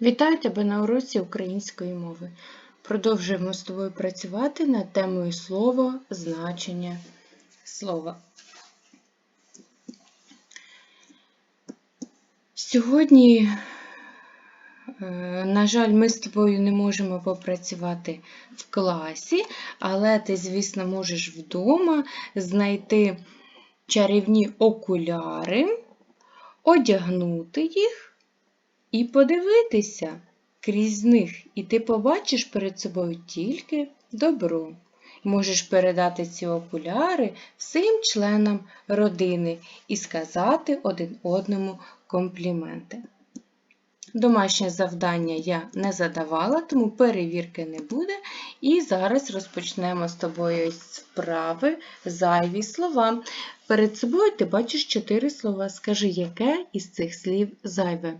Вітаю тебе на уроці української мови. Продовжуємо з тобою працювати над темою слово, значення слова. Сьогодні, е, на жаль, ми з тобою не можемо попрацювати в класі, але ти, звісно, можеш вдома знайти чарівні окуляри, одягнути їх і подивитися крізь них, і ти побачиш перед собою тільки добро. Можеш передати ці окуляри всім членам родини і сказати один одному компліменти. Домашнє завдання я не задавала, тому перевірки не буде. І зараз розпочнемо з тобою справи зайві слова. Перед собою ти бачиш чотири слова. Скажи, яке із цих слів зайве?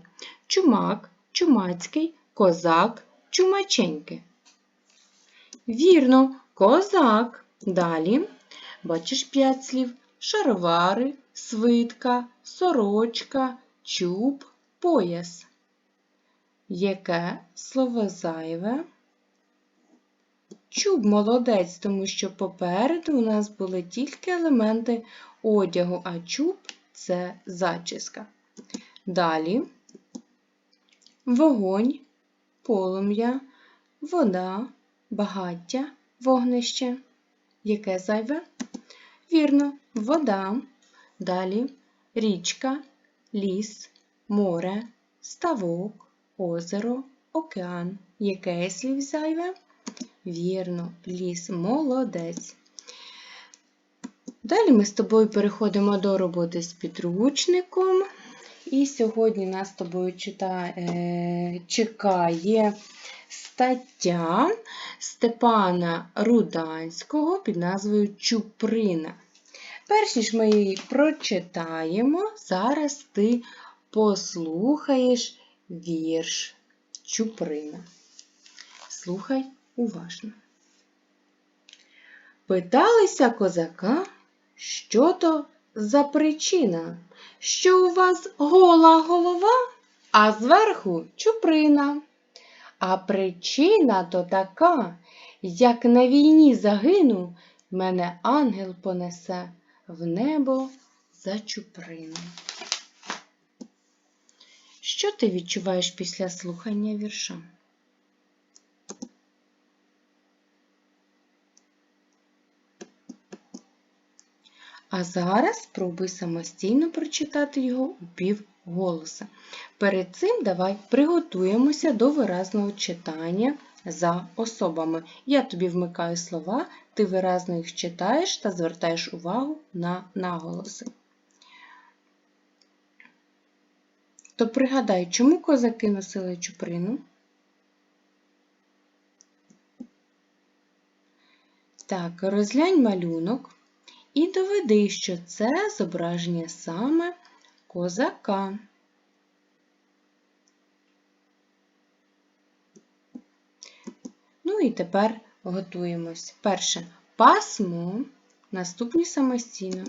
Чумак, чумацький, козак, чумаченьки. Вірно, козак. Далі бачиш п'ять слів: шаровари, свитка, сорочка, чуб, пояс. Яке слово зайве? Чуб молодець, тому що попереду у нас були тільки елементи одягу, а чуб це зачіска. Далі вогонь, полум'я, вода, багаття, вогнище. Яке зайве? Вірно, вода. Далі річка, ліс, море, ставок озеро, океан. Яке слів зайве? Вірно, ліс, молодець. Далі ми з тобою переходимо до роботи з підручником. І сьогодні нас тобою читає, е, чекає стаття Степана Руданського під назвою Чуприна. Перш ніж ми її прочитаємо, зараз ти послухаєш вірш Чуприна. Слухай уважно. Питалися козака, що то за причина, що у вас гола голова, а зверху чуприна. А причина то така, як на війні загину, мене ангел понесе в небо за чуприну. Що ти відчуваєш після слухання вірша? А зараз спробуй самостійно прочитати його у півголоса. Перед цим давай приготуємося до виразного читання за особами. Я тобі вмикаю слова, ти виразно їх читаєш та звертаєш увагу на наголоси. То пригадай, чому козаки носили чуприну? Так, розглянь малюнок і доведи, що це зображення саме козака. Ну і тепер готуємось. Перше пасмо, наступні самостійно.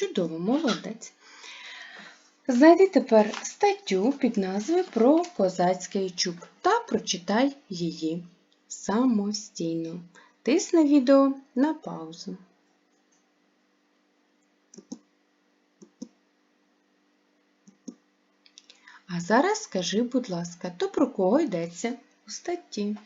Чудово, молодець. Знайди тепер статтю під назвою Про козацький чуб та прочитай її самостійно. Тисни відео на паузу. А зараз скажи, будь ласка, то про кого йдеться у статті?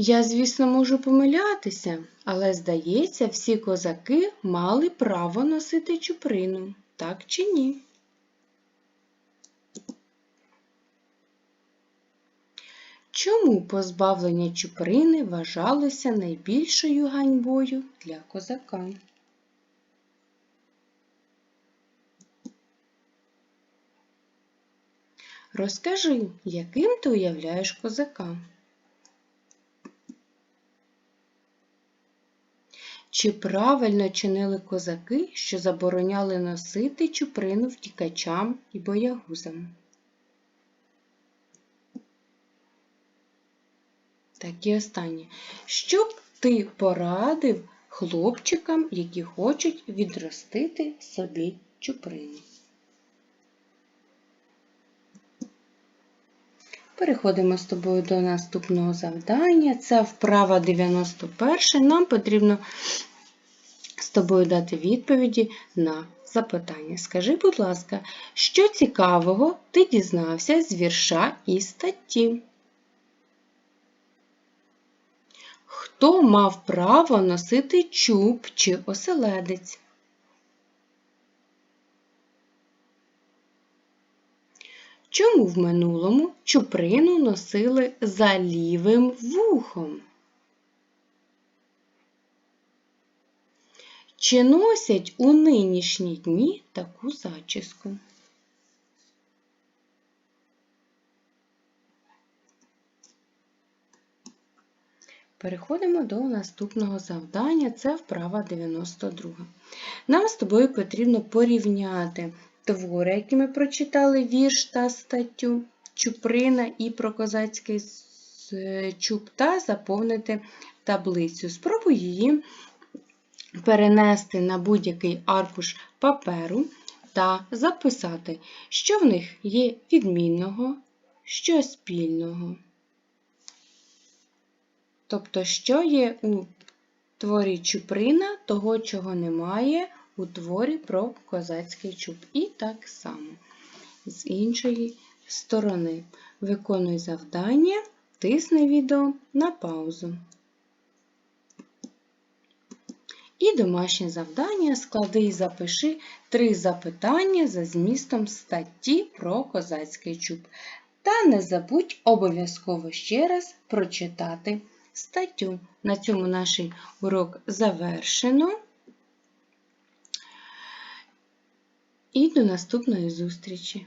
Я, звісно, можу помилятися, але, здається, всі козаки мали право носити чуприну, так чи ні? Чому позбавлення чуприни вважалося найбільшою ганьбою для козака? Розкажи, яким ти уявляєш козака? Чи правильно чинили козаки, що забороняли носити чуприну втікачам і боягузам? Так і останнє. Що б ти порадив хлопчикам, які хочуть відростити собі чуприну? Переходимо з тобою до наступного завдання. Це вправа 91. Нам потрібно з тобою дати відповіді на запитання. Скажи, будь ласка, що цікавого ти дізнався з вірша і статті? Хто мав право носити чуб чи оселедець? Чому в минулому чуприну носили за лівим вухом? Чи носять у нинішні дні таку зачіску? Переходимо до наступного завдання, це вправа 92. Нам з тобою потрібно порівняти твори, які ми прочитали, вірш та статтю, Чуприна і про козацький чуб, та заповнити таблицю. Спробуй її перенести на будь-який аркуш паперу та записати, що в них є відмінного, що спільного. Тобто, що є у творі Чуприна, того, чого немає у творі про козацький чуб. І так само з іншої сторони. Виконуй завдання, тисни відео на паузу. І домашнє завдання склади і запиши три запитання за змістом статті про козацький чуб. Та не забудь обов'язково ще раз прочитати статтю. На цьому наш урок завершено. І до наступної зустрічі!